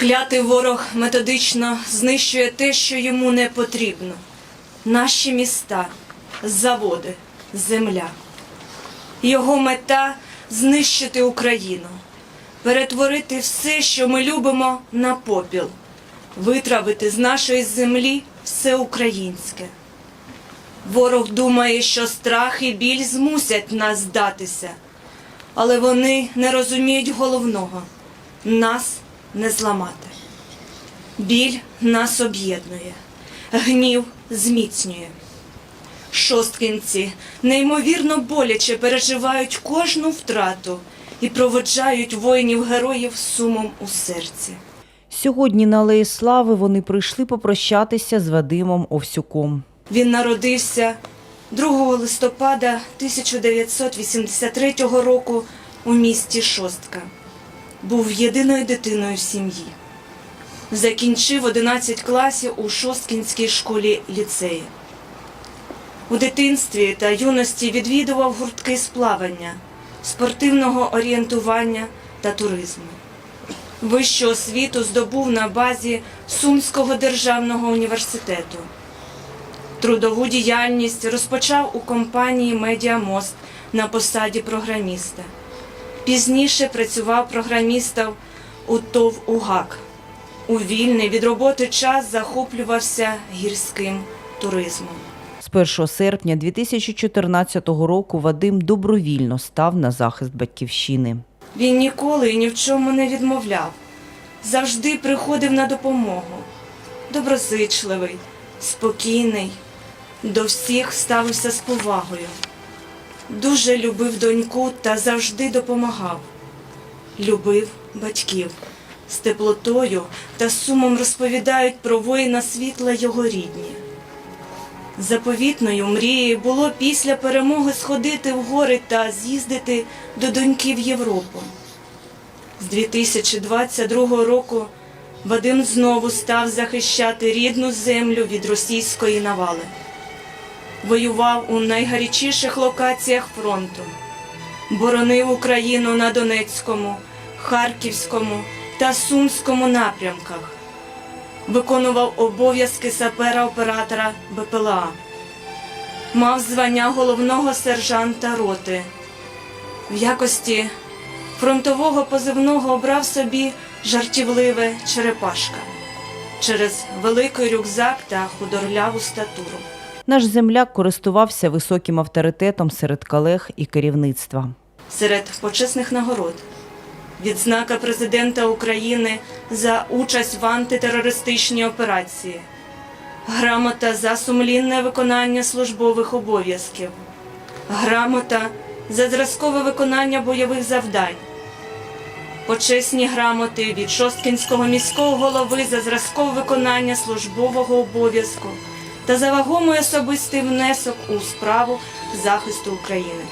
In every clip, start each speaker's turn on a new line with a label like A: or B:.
A: Клятий ворог методично знищує те, що йому не потрібно. Наші міста, заводи, земля. Його мета знищити Україну, перетворити все, що ми любимо, на попіл, витравити з нашої землі все українське. Ворог думає, що страх і біль змусять нас здатися, але вони не розуміють головного нас не зламати. Біль нас об'єднує, гнів зміцнює. Шосткинці неймовірно боляче переживають кожну втрату і проводжають воїнів-героїв сумом у серці.
B: Сьогодні на Алеї Слави вони прийшли попрощатися з Вадимом Овсюком.
A: Він народився 2 листопада 1983 року у місті Шостка. Був єдиною дитиною в сім'ї. Закінчив 11 класів у Шосткінській школі ліцеї. У дитинстві та юності відвідував гуртки з плавання, спортивного орієнтування та туризму. Вищу освіту здобув на базі Сумського державного університету. Трудову діяльність розпочав у компанії Медіамост на посаді програміста. Пізніше працював програмістом у ТОВ УГАК. У вільний від роботи час захоплювався гірським туризмом.
B: З 1 серпня 2014 року Вадим добровільно став на захист батьківщини.
A: Він ніколи і ні в чому не відмовляв, завжди приходив на допомогу. Доброзичливий, спокійний, до всіх ставився з повагою. Дуже любив доньку та завжди допомагав. Любив батьків. З теплотою та сумом розповідають про воїна світла його рідні. Заповітною мрією було після перемоги сходити в гори та з'їздити до доньки в Європу. З 2022 року Вадим знову став захищати рідну землю від російської навали. Воював у найгарячіших локаціях фронту, боронив Україну на Донецькому, Харківському та Сумському напрямках виконував обов'язки сапера-оператора БПЛА, мав звання головного сержанта роти. В якості фронтового позивного обрав собі жартівливе черепашка через великий рюкзак та худорляву статуру.
B: Наш земляк користувався високим авторитетом серед колег і керівництва.
A: серед почесних нагород. Відзнака президента України за участь в антитерористичній операції, грамота за сумлінне виконання службових обов'язків, грамота за зразкове виконання бойових завдань, почесні грамоти від Шосткінського міського голови за зразкове виконання службового обов'язку та за вагомий особистий внесок у справу захисту України.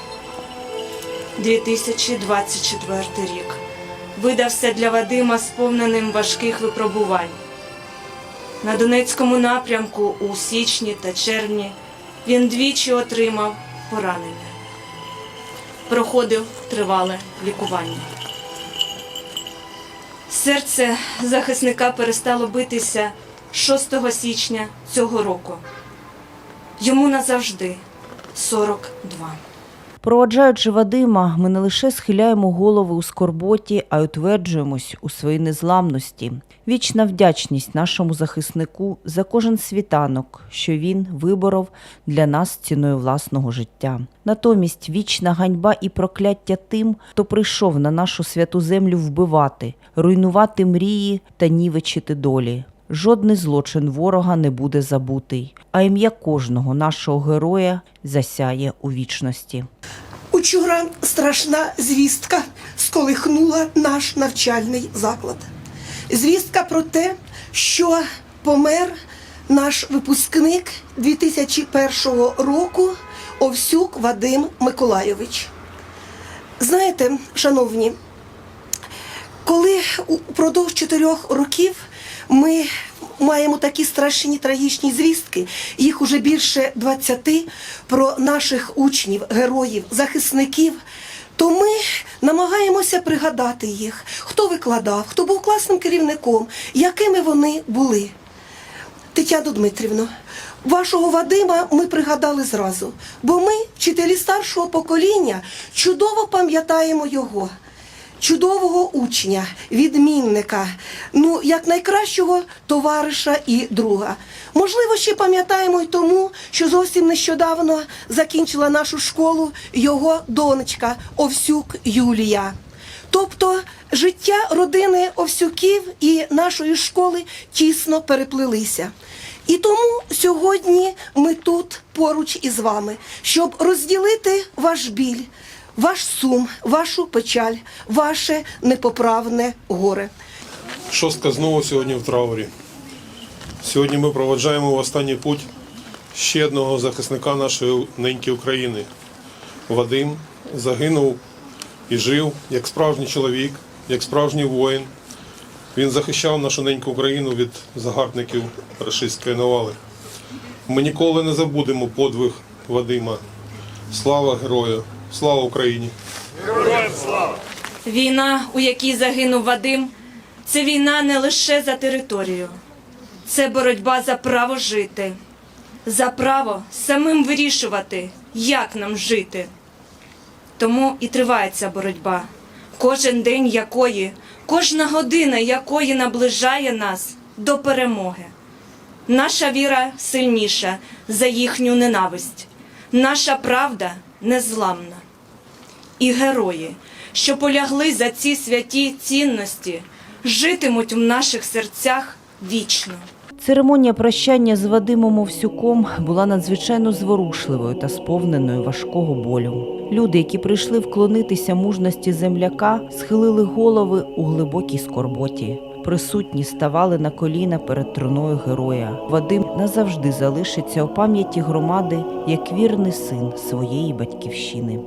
A: 2024 рік видався для Вадима сповненим важких випробувань. На Донецькому напрямку у січні та червні він двічі отримав поранення. Проходив тривале лікування. Серце захисника перестало битися 6 січня цього року. Йому назавжди 42.
B: Проводжаючи Вадима, ми не лише схиляємо голови у скорботі, а й утверджуємось у своїй незламності. Вічна вдячність нашому захиснику за кожен світанок, що він виборов для нас ціною власного життя. Натомість вічна ганьба і прокляття тим, хто прийшов на нашу святу землю вбивати, руйнувати мрії та нівечити долі. Жодний злочин ворога не буде забутий, а ім'я кожного нашого героя засяє у вічності.
C: Учора страшна звістка сколихнула наш навчальний заклад. Звістка про те, що помер наш випускник 2001 року Овсюк Вадим Миколайович. Знаєте, шановні, коли упродовж чотирьох років ми маємо такі страшні трагічні звістки, їх уже більше 20 про наших учнів, героїв, захисників, то ми намагаємося пригадати їх, хто викладав, хто був класним керівником, якими вони були. Тетяно Дмитрівно, вашого Вадима ми пригадали зразу, бо ми, вчителі старшого покоління, чудово пам'ятаємо його. Чудового учня, відмінника, ну як найкращого товариша і друга. Можливо, ще пам'ятаємо й тому, що зовсім нещодавно закінчила нашу школу його донечка Овсюк Юлія. Тобто життя родини Овсюків і нашої школи тісно переплилися. І тому сьогодні ми тут поруч із вами, щоб розділити ваш біль, ваш сум, вашу печаль, ваше непоправне горе.
D: Шостка знову сьогодні в траурі. Сьогодні ми проведжаємо в останній путь ще одного захисника нашої неньки України. Вадим загинув і жив як справжній чоловік, як справжній воїн. Він захищав нашу неньку Україну від загарбників рашистської навали. Ми ніколи не забудемо подвиг Вадима. Слава герою! Слава Україні! Героям слава!
A: Війна, у якій загинув Вадим, це війна не лише за територію, це боротьба за право жити, за право самим вирішувати, як нам жити. Тому і триває ця боротьба, кожен день якої, кожна година якої наближає нас до перемоги. Наша віра сильніша за їхню ненависть, наша правда незламна і герої, що полягли за ці святі цінності, житимуть в наших серцях вічно.
B: Церемонія прощання з Вадимом Овсюком була надзвичайно зворушливою та сповненою важкого болю. Люди, які прийшли вклонитися мужності земляка, схилили голови у глибокій скорботі. Присутні ставали на коліна перед труною героя. Вадим назавжди залишиться у пам'яті громади як вірний син своєї батьківщини.